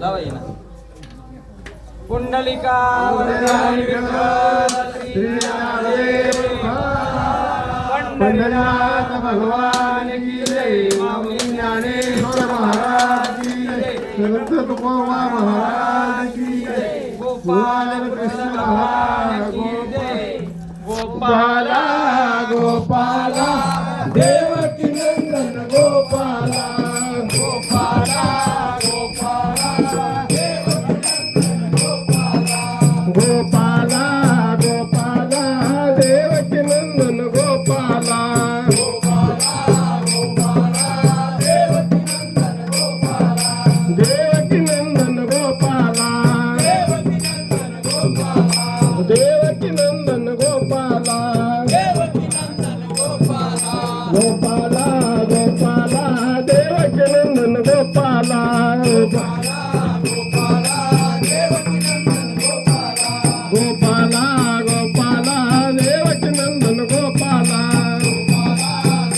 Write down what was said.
लावा ना। पुंडलिका पंढरीनाथ भगवान की जय। ज्ञानेश्वर महाराज की जय। संत तुकोबा महाराज की जय। गोपाल कृष्ण भगवान की जय। गोपाला। गोपाला देवकी देवकी नंदन गोपाला. गोपाला गोपाला देवकी नंदन गोपाला.